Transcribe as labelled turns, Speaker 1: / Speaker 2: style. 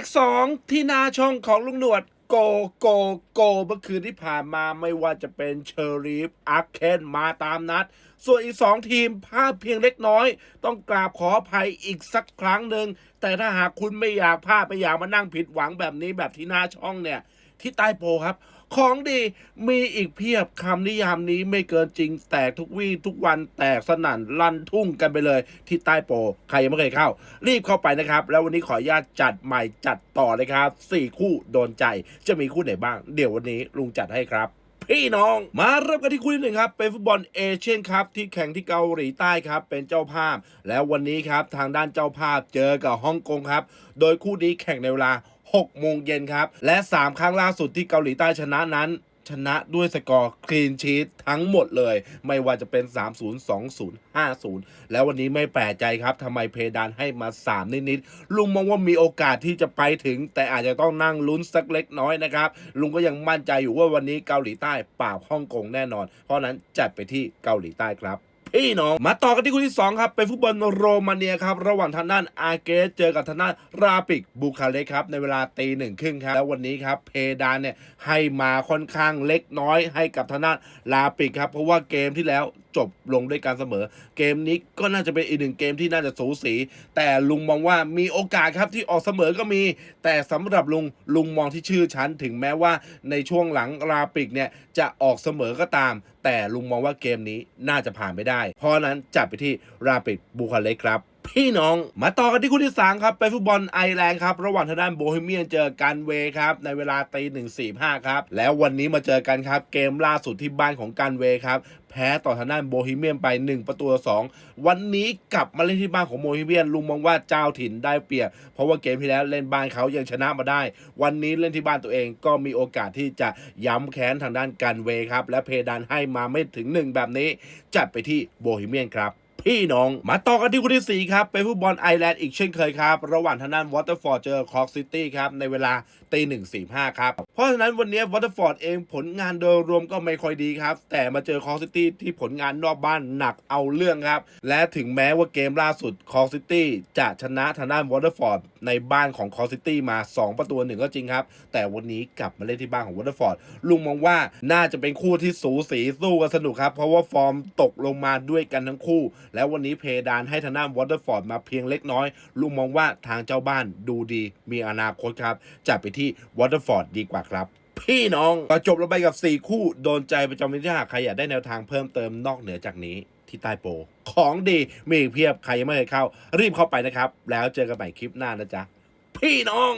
Speaker 1: กสองที่หนาช่องของลุงหนวดโกโกโกเมื่อคืนที่ผ่านมาไม่ว่าจะเป็นเชอรีฟอาร์เคนมาตามนัด ส่วนอีกสองทีมพลาดเพียงเล็กน้อย ต้องกราบขออภัยอีกสักครั้งหนึ่ง แต่ถ้าหากคุณไม่อยากพลาดไม่อยากมานั่งผิดหวังแบบนี้แบบที่หน้าช่องเนี่ย ที่ใต้โปครับ ของดีมีอีกเพียบคำนิยามนี้ไม่เกินจริง แตกทุกวี่ทุกวันแตกสนั่นลั่นทุ่งกันไปเลย ที่ใต้โป ใครยังไม่เคยเข้า รีบเข้าไปนะครับ แล้ววันนี้ขออนุญาตจัดใหม่จัดต่อเลยครับสี่คู่โดนใจจะมีคู่ไหนบ้าง เดี๋ยววันนี้ลุงจัดให้ครับพี่น้อง มาเริ่มกันที่คู่ที่หนึ่งครับ เป็นฟุตบอลเอเชียนคัพที่แข่งที่เกาหลีใต้ครับ เป็นเจ้าภาพ แล้ววันนี้ครับ ทางด้านเจ้าภาพเจอกับฮ่องกงครับ โดยคู่นี้แข่งในเวลา 6 โมงเย็นครับ และ 3 ครั้งล่าสุดที่เกาหลีใต้ชนะนั้นชนะด้วยสกอร์คลีนชีตทั้งหมดเลย ไม่ว่าจะเป็น 3-0 2-0 5-0 แล้ววันนี้ไม่แปลกใจครับทำไมเพดานให้มา 3 นิดๆลุงมองว่ามีโอกาสที่จะไปถึง แต่อาจจะต้องนั่งลุ้นสักเล็กน้อยนะครับ ลุงก็ยังมั่นใจอยู่ว่าวันนี้เกาหลีใต้ปราบฮ่องกงแน่นอน เพราะฉะนั้นจัดไปที่เกาหลีใต้ครับ พี่น้อง มาต่อกันที่คู่ที่ 2 ครับ เป็นฟุตบอลโรมาเนียครับ ระหว่างทางด้านอาเกสเจอกับทางด้านราปิกบูคาเรสครับ ในเวลาตีหนึ่งครึ่งครับ แล้ววันนี้ครับ เพดานเนี่ยให้มาค่อนข้างเล็กน้อยให้กับทางด้านราปิกครับ เพราะว่าเกมที่แล้ว จบลงด้วยการเสมอ เกมนี้ก็น่าจะเป็นอีกหนึ่งเกมที่น่าจะสูสี แต่ลุงมองว่ามีโอกาสครับที่ออกเสมอก็มี แต่สำหรับลุงลุงมองที่ชื่อชั้นถึงแม้ว่าในช่วงหลังราปิกเนี่ยจะออกเสมอก็ตาม แต่ลุงมองว่าเกมนี้น่าจะผ่านไม่ได้ เพราะนั้นจับไปที่ราปิกบูคาเรสครับ พี่น้อง มาต่อกันที่คู่ที่สามครับเป็นฟุตบอลไอแลนด์ครับ ระหว่างทางด้านโบฮีเมียนเจอกันเวครับ ในเวลาตีหนึ่งสี่ห้าครับ แล้ววันนี้มาเจอกันครับ เกมล่าสุดที่บ้านของกันเวครับแพ้ต่อทางด้านโบฮีเมียนไป 1 ประตูต่อสองวันนี้กลับมาเล่นที่บ้านของโบฮีเมียนลุงมองว่าเจ้าถิ่นได้เปรียบ เพราะว่าเกมที่แล้วเล่นบ้านเขายังชนะมาได้ วันนี้เล่นที่บ้านตัวเองก็มีโอกาสที่จะย้ำแค้นทางด้านกันเวครับ และเพดานให้มาไม่ถึงหนึ่งแบบนี้ จัดไปที่โบฮีเมียนครับ พี่น้อง มาต่อกันที่คู่ที่ 4 ครับ เป็นฟุตบอลไอร์แลนด์อีกเช่นเคยครับ ระหว่างทางด้านวอเตอร์ฟอร์ดเจอคอร์กซิตี้ครับ ในเวลาตีหนึ่งสี่ห้าครับ เพราะฉะนั้นวันนี้วอเตอร์ฟอร์ดเองผลงานโดยรวมก็ไม่ค่อยดีครับ แต่มาเจอคอร์ซิตี้ที่ผลงานนอกบ้านหนักเอาเรื่องครับ และถึงแม้ว่าเกมล่าสุดคอร์ซิตี้จะชนะทางด้านวอเตอร์ฟอร์ดในบ้านของคอร์ซิตี้มา 2 ประตูหนึ่งก็จริงครับ แต่วันนี้กลับมาเล่นที่บ้านของวอเตอร์ฟอร์ดลุงมองว่าน่าจะเป็นคู่ที่สูสีสู้กันสนุกครับ เพราะว่าฟอร์มตกลงมาด้วยกันทั้งคู่ แล้ววันนี้เพดานให้ทางด้านวอเตอร์ฟอร์ดมาเพียงเล็กน้อย ลุงมองว่าทางเจ้าบ้านดูดีมีอนาคตครับจัดไปที่วอเตอร์ฟอร์ดดีกว่าครับ พี่น้องก็จบลงไปกับ 4 คู่โดนใจประจำวันที่หากใครอยากได้แนวทางเพิ่มเติมนอกเหนือจากนี้ที่ใต้โปรของดีมีเพียบใครยังไม่เคยเข้า รีบเข้าไปนะครับ แล้วเจอกันใหม่คลิปหน้านะจ๊ะพี่น้อง